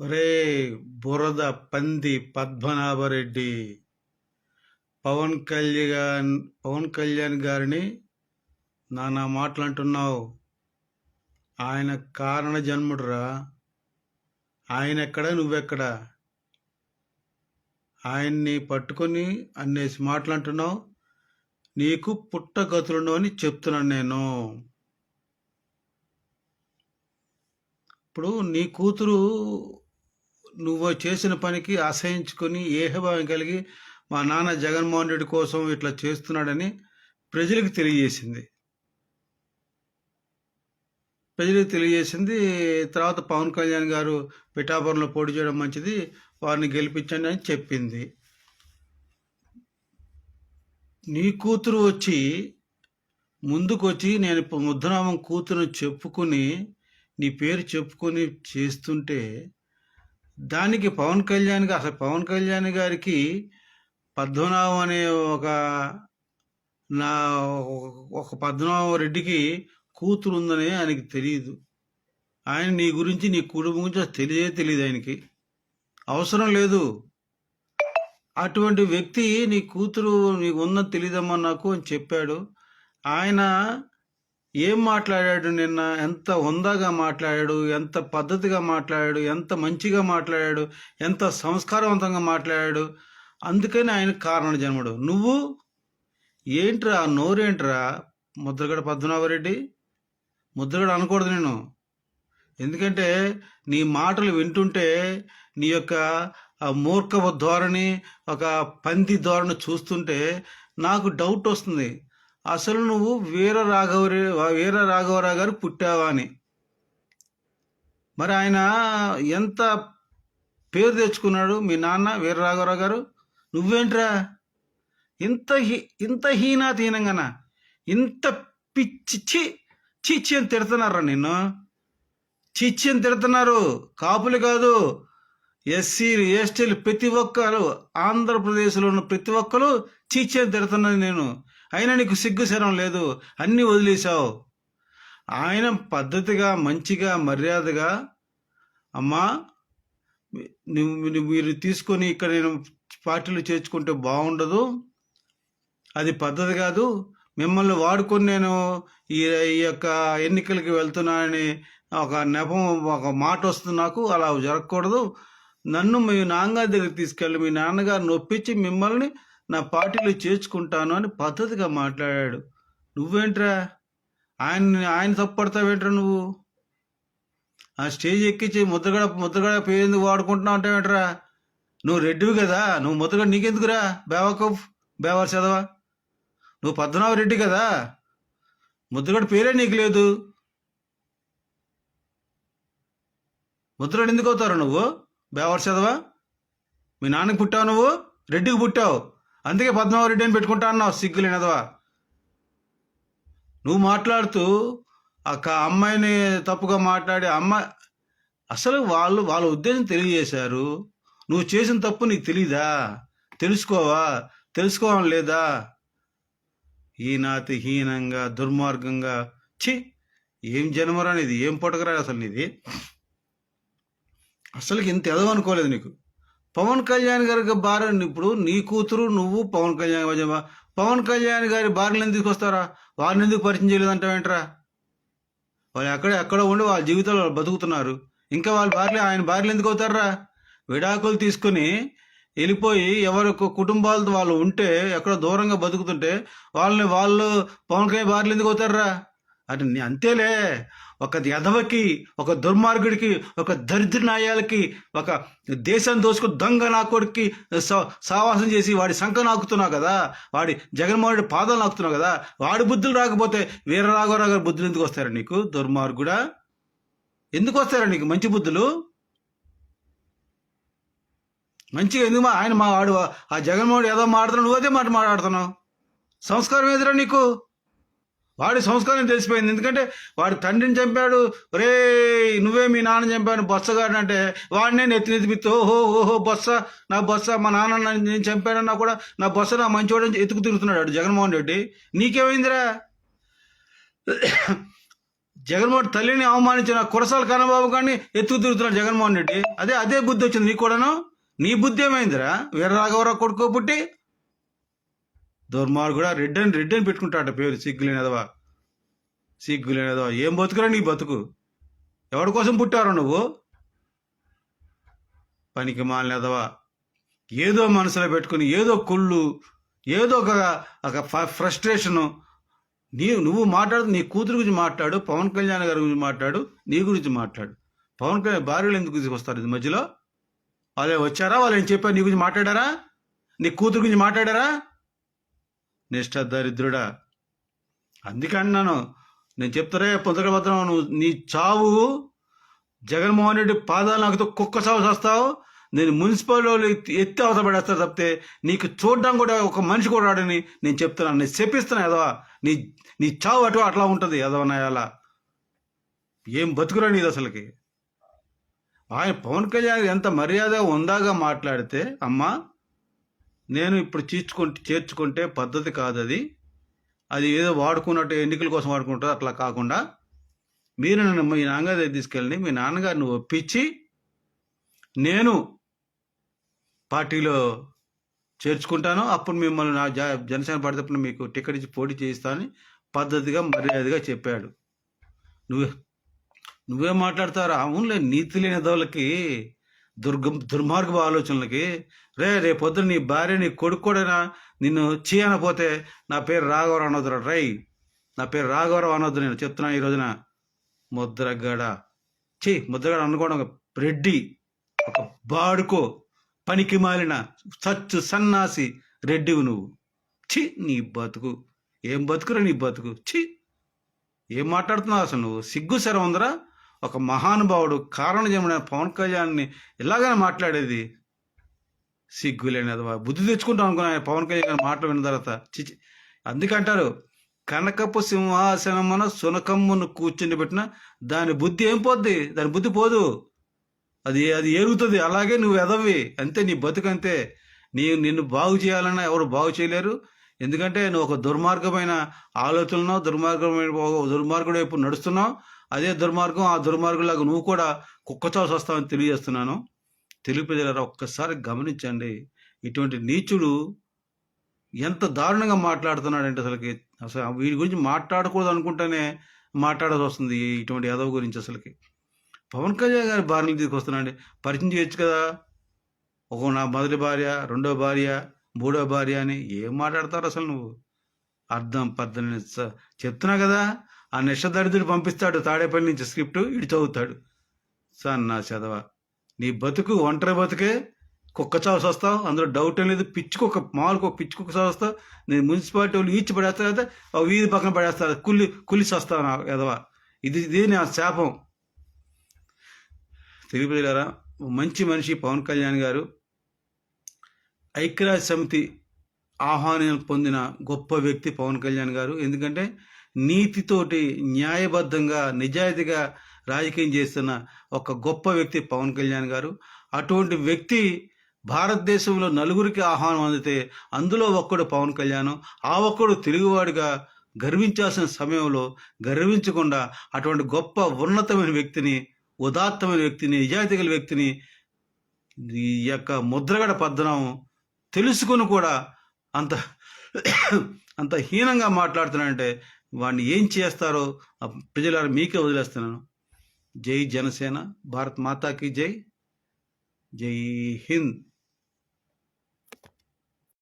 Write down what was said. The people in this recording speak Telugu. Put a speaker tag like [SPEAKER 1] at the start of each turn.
[SPEAKER 1] ఒరే బురద పంది పద్మనాభరెడ్డి. పవన్ కళ్యాణ్ పవన్ కళ్యాణ్ గారిని నానా మాటలు అంటున్నావు ఆయన కారణ జన్ముడురా. ఆయన ఎక్కడ నువ్వెక్కడ? ఆయన్ని పట్టుకొని అన్నేసి మాటలు అంటున్నావు నీకు పుట్టగతులను అని చెప్తున్నాను నేను. ఇప్పుడు నీ కూతురు నువ్వు చేసిన పనికి అసహించుకొని ఏహభావం కలిగి మా నాన్న జగన్మోహన్ రెడ్డి కోసం ఇట్లా చేస్తున్నాడని ప్రజలకు తెలియజేసింది. ప్రజలకు తెలియజేసింది. తర్వాత పవన్ కళ్యాణ్ గారు పిఠాపురంలో పోటీ చేయడం మంచిది వారిని గెలిపించండి అని చెప్పింది. నీ కూతురు వచ్చి ముందుకొచ్చి నేను ముద్దునామం కూతురుని చెప్పుకుని నీ పేరు చెప్పుకొని చేస్తుంటే దానికి పవన్ కళ్యాణ్ గా- అసలు పవన్ కళ్యాణ్ గారికి పద్మనాభం అనే ఒక నా ఒక పద్మనాభ రెడ్డికి కూతురు ఉందని ఆయనకి తెలియదు ఆయన నీ గురించి నీ కుటుంబం గురించి తెలియదే తెలియదు ఆయనకి. అవసరం లేదు. అటువంటి వ్యక్తి నీ కూతురు నీకు ఉందని తెలియదమ్మా నాకు అని చెప్పాడు. ఆయన ఏం మాట్లాడాడు నిన్న? ఎంత హుందాగా మాట్లాడాడు? ఎంత పద్ధతిగా మాట్లాడాడు? ఎంత మంచిగా మాట్లాడాడు? ఎంత సంస్కారవంతంగా మాట్లాడాడు? అందుకని ఆయన కారణ జన్ముడు. నువ్వు ఏంట్రా? నోరేంట్రా? ముద్రగడ పద్మనాభరెడ్డి? ముద్రగడ అనకూడదు నేను ఎందుకంటే నీ మాటలు వింటుంటే నీ యొక్క మూర్ఖ ధోరణి ఒక పంది ధోరణి చూస్తుంటే నాకు డౌట్ వస్తుంది. అసలు నువ్వు వీర రాఘవ వీర రాఘవరావు గారు పుట్టావా అని. మరి ఆయన ఎంత పేరు తెచ్చుకున్నాడు? మీ నాన్న వీర రాఘవరావు గారు? నువ్వేంట్రా? ఇంత హీ ఇంత హీనాతీనంగానా? ఇంత పిచ్చి చి చిచ్చి అని తిడుతున్నారా నిన్ను? చిచ్చి అని తిడుతున్నారు. కాపులు కాదు. ఎస్సీలు ఎస్టీలు ప్రతి ఒక్కరు ఆంధ్రప్రదేశ్లో ఉన్న ప్రతి ఒక్కరు చిచ్చి అని తిడుతున్నది నేను. అయినా నీకు సిగ్గు శరం లేదు. అన్నీ వదిలేశావు. ఆయన పద్ధతిగా మంచిగా మర్యాదగా అమ్మా నువ్వు మీరు తీసుకొని ఇక్కడ నేను పార్టీలు చేర్చుకుంటే బాగుండదు. అది పద్ధతి కాదు. మిమ్మల్ని వాడుకొని నేను ఈ ఈ యొక్క ఎన్నికలకి వెళ్తున్నానని ఒక నెపం ఒక మాట వస్తుంది నాకు. అలా జరగకూడదు. నన్ను మీ నాన్నగారి దగ్గరికి తీసుకెళ్ళి మీ నాన్నగారు నొప్పించి మిమ్మల్ని నా పార్టీలో చేర్చుకుంటాను అని పద్ధతిగా మాట్లాడాడు. నువ్వేంట్రా? ఆయన ఆయన తప్పుపడతావేంట్రా నువ్వు? ఆ స్టేజ్ ఎక్కించి ముద్రగడ ముద్రగడ పేరు వాడుకుంటున్నావు అంటావేంట్రా? నువ్వు రెడ్డివి కదా నువ్వు ముద్రగడ నీకెందుకురా? బేవకఫ్ బేవర్ చదవా నువ్వు పద్మనాభ రెడ్డి కదా ముద్రగడ పేరే నీకు లేదు. ముద్రగడ ఎందుకు అవుతారు నువ్వు? బేవర్ చదవా మీ నాన్నకి పుట్టావు నువ్వు? రెడ్డికి పుట్టావు. అందుకే పద్మనాభ రెడ్డి అని పెట్టుకుంటా అన్నావు సిగ్గులేనదవా నువ్వు మాట్లాడుతూ అక్క అమ్మాయిని తప్పుగా మాట్లాడి అమ్మాయి అసలు వాళ్ళు వాళ్ళ ఉద్దేశం తెలియజేశారు. నువ్వు చేసిన తప్పు నీకు తెలీదా? తెలుసుకోవా? తెలుసుకోవడం లేదా? ఈనాతి హీనంగా దుర్మార్గంగా ఛీ! ఏం జన్మరా నీది? ఏం పుట్టకరా అసలు నీది? అసలుకి ఇంత ఎదవనుకోలేదు నీకు. పవన్ కళ్యాణ్ గారికి భార్య ఇప్పుడు నీ కూతురు నువ్వు పవన్ కళ్యాణ్ పవన్ కళ్యాణ్ గారి భార్యలు ఎందుకు వస్తారా వారిని ఎందుకు పరిచయం చేయలేదంటావేంట్రా వాళ్ళు ఎక్కడ ఎక్కడ ఉండి వాళ్ళ జీవితాలు వాళ్ళు బతుకుతున్నారు. ఇంకా వాళ్ళ భార్య ఆయన భార్యలు ఎందుకు అవుతారా? విడాకులు తీసుకుని వెళ్ళిపోయి ఎవరి కుటుంబాలతో వాళ్ళు ఉంటే ఎక్కడ దూరంగా బతుకుతుంటే వాళ్ళని వాళ్ళు పవన్ కళ్యాణ్ భార్యలు ఎందుకు అవుతారా? అంటే అంతేలే. ఒక ఎదవకి ఒక దుర్మార్గుడికి ఒక దరిద్ర న్యాయాలకి ఒక దేశాన్ని దోసుకు దొంగ నా కొడుక్కి సావాసం చేసి వాడి శంఖ నాకుతున్నావు కదా. వాడి జగన్మోహన్ పాదాలు నాకుతున్నావు కదా. వాడి బుద్ధులు రాకపోతే వీరరాఘవరావు గారి బుద్ధులు ఎందుకు వస్తారా నీకు? దుర్మార్గుడా? ఎందుకు వస్తారా నీకు మంచి బుద్ధులు? మంచిగా ఎందుకు మా ఆయన మా వాడు ఆ జగన్మోహన్ ఏదో మాట్లాడుతున్నావు నువ్వు అదే మాట మాట్లాడుతున్నావు. సంస్కారం ఎదురా నీకు? వాడి సంస్కారం తెలిసిపోయింది. ఎందుకంటే వాడి తండ్రిని చంపాడు రే నువ్వే మీ నాన్న చంపాను బొత్సగాడు అంటే వాడినే నెత్తి నెత్తిపిత్తు ఓహో ఓహో బొత్స నా బొత్స మా నాన్న నేను చంపాడన్నా కూడా నా బొత్స నా మంచివాడని ఎత్తుకు తిరుగుతున్నాడు వాడు జగన్మోహన్ రెడ్డి. నీకేమైందిరా? జగన్మోహన్ తల్లిని అవమానించిన కురసాల కన్నబాబు కానీ ఎత్తుకు తిరుగుతున్నాడు జగన్మోహన్ రెడ్డి. అదే అదే బుద్ధి వచ్చింది నీకు కూడాను? నీ బుద్ధి ఏమైందిరా? వీర రాఘవరావు కొడుకో పుట్టి దుర్మార్గుడా రెడ్ అని రెడ్ అని పెట్టుకుంటాడ పేరు సిగ్గులేనిదవా? సిగ్గులేనిదవా? ఏం బతుకురా నీ బతుకు? ఎవరి కోసం పుట్టారు నువ్వు? పనికి మాలినదవా? ఏదో మనసులో పెట్టుకుని ఏదో కుళ్ళు ఏదో ఒక ఒక ఫ్రస్ట్రేషను. నీ నువ్వు మాట్లాడు నీ కూతురు గురించి మాట్లాడు పవన్ కళ్యాణ్ గారి గురించి మాట్లాడు నీ గురించి మాట్లాడు. పవన్ కళ్యాణ్ భార్యలు ఎందుకు తీసుకొస్తారు ఇది మధ్యలో? వాళ్ళే వచ్చారా? వాళ్ళు ఏం చెప్పారు? నీ గురించి మాట్లాడారా? నీ కూతురు గురించి మాట్లాడారా? నిష్ఠ దరిద్రుడా అందుకే నేను చెప్తారే పొందకభద్రం నువ్వు నీ చావు జగన్మోహన్ రెడ్డి పాదాలు నాకు కుక్క చావు చేస్తావు. నేను మున్సిపల్ వాళ్ళు ఎత్తి- అవసరపడేస్తారు తప్పితే నీకు చూడడం కూడా ఒక మనిషి కూడా రాడని నేను చెప్తున్నాను నేను చెప్పిస్తాను ఎదవా నీ నీ చావు అటు అట్లా ఉంటుంది ఎదవ నాయాల ఏం బతుకురా నీది అసలుకి? ఆయన పవన్ కళ్యాణ్ ఎంత మర్యాద ఉందాగా మాట్లాడితే అమ్మా నేను ఇప్పుడు చీర్చుకుంటే చేర్చుకుంటే పద్ధతి కాదు అది అది ఏదో వాడుకున్నట్టు ఎన్నికల కోసం వాడుకుంటారు అట్లా కాకుండా మీరు నన్ను మీ నాన్నగారి దగ్గర తీసుకెళ్ళి మీ నాన్నగారిని ఒప్పించి నేను పార్టీలో చేర్చుకుంటాను. అప్పుడు మిమ్మల్ని నా జా జనసేన పడితే మీకు టికెట్ ఇచ్చి పోటీ చేయిస్తానని పద్ధతిగా మర్యాదగా చెప్పాడు. నువ్వే నువ్వే మాట్లాడతారా అవునులే నీతి లేని దోళ్ళకి దుర్గం దుర్మార్గపు ఆలోచనలకి రే రేపొద్దున నీ భార్య నీ కొడుకు కూడా నిన్ను చేయనపోతే నా పేరు రాఘవరావు అనొద్దు రై. నా పేరు రాఘవరావు అనొద్దు నేను చెప్తున్నా ఈ రోజున. ముద్రగడ. చీ ముద్రగడ అనుకోవడం ఒక రెడ్డి ఒక బాడుకో పనికి మాలిన సచ్చు సన్నాసి రెడ్డివి నువ్వు. ఛీ నీ బతుకు. ఏం బతుకురా నీ బతుకు? ఛీ ఏం మాట్లాడుతున్నావు అసలు నువ్వు? సిగ్గు సరే ఉందరా? ఒక మహానుభావుడు కారణజముడైన పవన్ కళ్యాణ్ని ఇలాగనే మాట్లాడేది? సిగ్గులేని అదవా. బుద్ధి తెచ్చుకుంటాం అనుకున్నాను ఆయన పవన్ కళ్యాణ్ మాటలు విన్న తర్వాత. చిచి అందుకంటారు కనకపు సింహాసనమున సునకమ్మును కూర్చుని పెట్టిన దాని బుద్ధి ఏం పోద్ది? దాని బుద్ధి పోదు. అది అది ఏరుగుతుంది. అలాగే నువ్వు ఎదవి. అంతే నీ బతుకంతే నీ నిన్ను బాగు చేయాలన్నా ఎవరు బాగు చేయలేరు. ఎందుకంటే నువ్వు ఒక దుర్మార్గమైన ఆలోచనలో దుర్మార్గమైన ఒక దుర్మార్గుడు వైపు నడుస్తున్నావు. అదే దుర్మార్గం ఆ దుర్మార్గులాగా నువ్వు కూడా కుక్కచాల్సి వస్తావని తెలియజేస్తున్నాను. తెలుగు ప్రజలారా ఒక్కసారి గమనించండి. ఇటువంటి నీచుడు ఎంత దారుణంగా మాట్లాడుతున్నాడంటే అసలుకి అసలు వీడి గురించి మాట్లాడకూడదు అనుకుంటేనే మాట్లాడాల్సి వస్తుంది ఇటువంటి యాదవ్ గురించి అసలుకి. పవన్ కళ్యాణ్ గారి భార్యలు తీసుకొస్తున్నాండి పరిచయం చేయొచ్చు కదా. ఒక నా మొదటి భార్య రెండో భార్య మూడో భార్య అని ఏం మాట్లాడతారు అసలు నువ్వు? అర్థం పద్ధతి చెప్తున్నా కదా. ఆ నిషదరిద్రుడు పంపిస్తాడు తాడేపల్లి నుంచి స్క్రిప్ట్ ఇటు చదువుతాడు. సార్ నా చదవ. నీ బతుకు ఒంటరి బతుకే కుక్క చావు వస్తావు అందులో డౌట్ ఏం లేదు పిచ్చుకొక మామూలుగా ఒక పిచ్చుకొక చావు వస్తావు నేను మున్సిపాలిటీ వాళ్ళు ఈడ్చి పడేస్తారు కదా ఒక వీధి పక్కన పడేస్తారు కుల్లి కుల్లి వస్తావు నా ఎదవ ఇది ఇది నా శాపం. తెలుగు ప్రజలారా మంచి మనిషి పవన్ కళ్యాణ్ గారు ఐక్యరాజ్య సమితి ఆహ్వానం పొందిన గొప్ప వ్యక్తి పవన్ కళ్యాణ్ గారు. ఎందుకంటే నీతితోటి న్యాయబద్ధంగా నిజాయితీగా రాజకీయం చేస్తున్న ఒక గొప్ప వ్యక్తి పవన్ కళ్యాణ్ గారు. అటువంటి వ్యక్తి భారతదేశంలో నలుగురికి ఆహ్వానం అందితే అందులో ఒక్కడు పవన్ కళ్యాణ్ ఆ ఒక్కడు తెలుగువాడిగా గర్వించాల్సిన సమయంలో గర్వించకుండా అటువంటి గొప్ప ఉన్నతమైన వ్యక్తిని ఉదాత్తమైన వ్యక్తిని నిజాయితీ గల వ్యక్తిని ఈ యొక్క ముద్రగడ పద్ధనం తెలుసుకుని కూడా అంత అంత హీనంగా మాట్లాడుతున్నాడంటే వాడిని ఏం చేస్తారో ఆ ప్రజలారా మీకే వదిలేస్తున్నాను. జై జనసేన భారత్ మాతాకి జై. జై హింద్.